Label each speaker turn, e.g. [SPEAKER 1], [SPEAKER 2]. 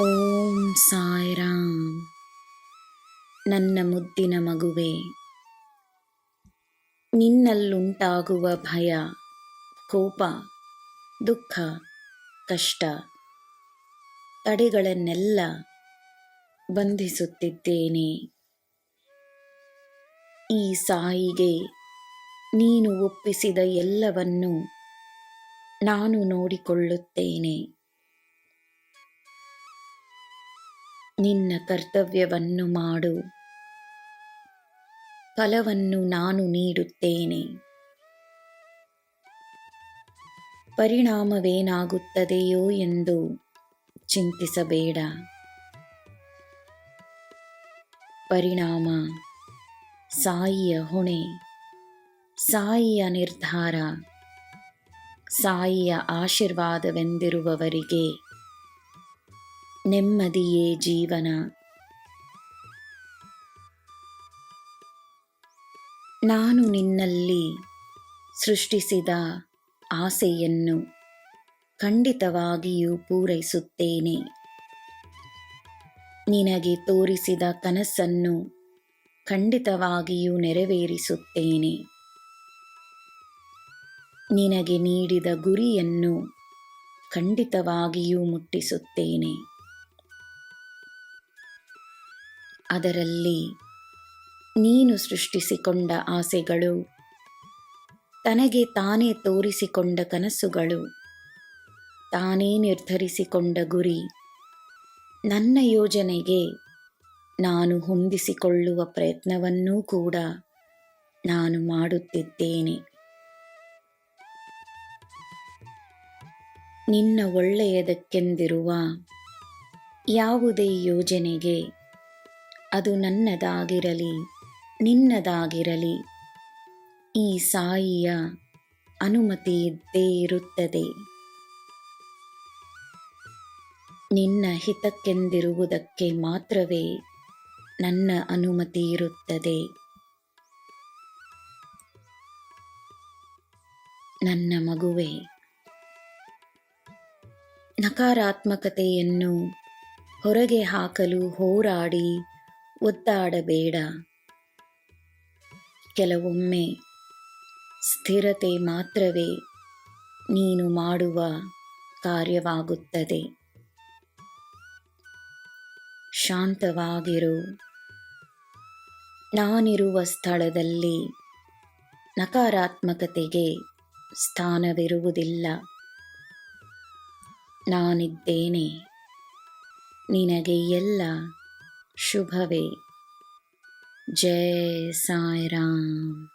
[SPEAKER 1] ಓಂ ಸಾಯಿರಾಮ್. ನನ್ನ ಮುದ್ದಿನ ಮಗುವೆ, ನಿನ್ನಲ್ಲುಂಟಾಗುವ ಭಯ, ಕೋಪ, ದುಃಖ, ಕಷ್ಟ, ತಡೆಗಳನ್ನೆಲ್ಲ ಬಂಧಿಸುತ್ತಿದ್ದೇನೆ. ಈ ಸಾಯಿಗೆ ನೀನು ಒಪ್ಪಿಸಿದ ಎಲ್ಲವನ್ನು ನಾನು ನೋಡಿಕೊಳ್ಳುತ್ತೇನೆ. ನಿನ್ನ ಕರ್ತವ್ಯವನ್ನು ಮಾಡು. ಫಲವನ್ನು ನಾನು ನೀಡುತ್ತೇನೆ. ಪರಿಣಾಮವೇನಾಗುತ್ತದೆಯೋ ಎಂದು ಚಿಂತಿಸಬೇಡ. ಪರಿಣಾಮ, ಸಾಯಿಯ ಹೊಣೆ, ಸಾಯಿಯ ನಿರ್ಧಾರ, ಸಾಯಿಯ ಆಶೀರ್ವಾದವೆಂದಿರುವವರಿಗೆ ನೆಮ್ಮದಿಯೇ ಜೀವನ. ನಾನು ನಿನ್ನಲ್ಲಿ ಸೃಷ್ಟಿಸಿದ ಆಸೆಯನ್ನು ಖಂಡಿತವಾಗಿಯೂ ಪೂರೈಸುತ್ತೇನೆ. ನಿನಗೆ ತೋರಿಸಿದ ಕನಸನ್ನು ಖಂಡಿತವಾಗಿಯೂ ನೆರವೇರಿಸುತ್ತೇನೆ. ನಿನಗೆ ನೀಡಿದ ಗುರಿಯನ್ನು ಖಂಡಿತವಾಗಿಯೂ ಮುಟ್ಟಿಸುತ್ತೇನೆ. ಅದರಲ್ಲಿ ನೀನು ಸೃಷ್ಟಿಸಿಕೊಂಡ ಆಸೆಗಳು, ತನಗೆ ತಾನೇ ತೋರಿಸಿಕೊಂಡ ಕನಸುಗಳು, ತಾನೇ ನಿರ್ಧರಿಸಿಕೊಂಡ ಗುರಿ, ನನ್ನ ಯೋಜನೆಗೆ ನಾನು ಹೊಂದಿಸಿಕೊಳ್ಳುವ ಪ್ರಯತ್ನವನ್ನೂ ಕೂಡ ನಾನು ಮಾಡುತ್ತಿದ್ದೇನೆ. ನಿನ್ನ ಒಳ್ಳೆಯದಕ್ಕೆಂದಿರುವ ಯಾವುದೇ ಯೋಜನೆಗೆ ಅದು ನನ್ನದಾಗಿರಲಿ, ನಿನ್ನದಾಗಿರಲಿ. ಈ ಸಾಯಿಯ ಅನುಮತಿ ಇದ್ದೇ ಇರುತ್ತದೆ ನಿನ್ನ ಹಿತಕ್ಕೆಂದಿರುವುದಕ್ಕೆ ಮಾತ್ರವೇ ನನ್ನ ಅನುಮತಿ ಇರುತ್ತದೆ. ನನ್ನ ಮಗುವೆ, ನಕಾರಾತ್ಮಕತೆಯನ್ನು ಹೊರಗೆ ಹಾಕಲು ಹೋರಾಡಿ ಒದ್ದಾಡಬೇಡ ಕೆಲವೊಮ್ಮೆ ಸ್ಥಿರತೆ ಮಾತ್ರವೇ ನೀನು ಮಾಡುವ ಕಾರ್ಯವಾಗುತ್ತದೆ. ಶಾಂತವಾಗಿರು. ನಾನಿರುವ ಸ್ಥಳದಲ್ಲಿ ನಕಾರಾತ್ಮಕತೆಗೆ ಸ್ಥಾನವಿರುವುದಿಲ್ಲ. ನಾನಿದ್ದೇನೆ. ನಿನಗೆ ಎಲ್ಲ शुभवे। जय साई राम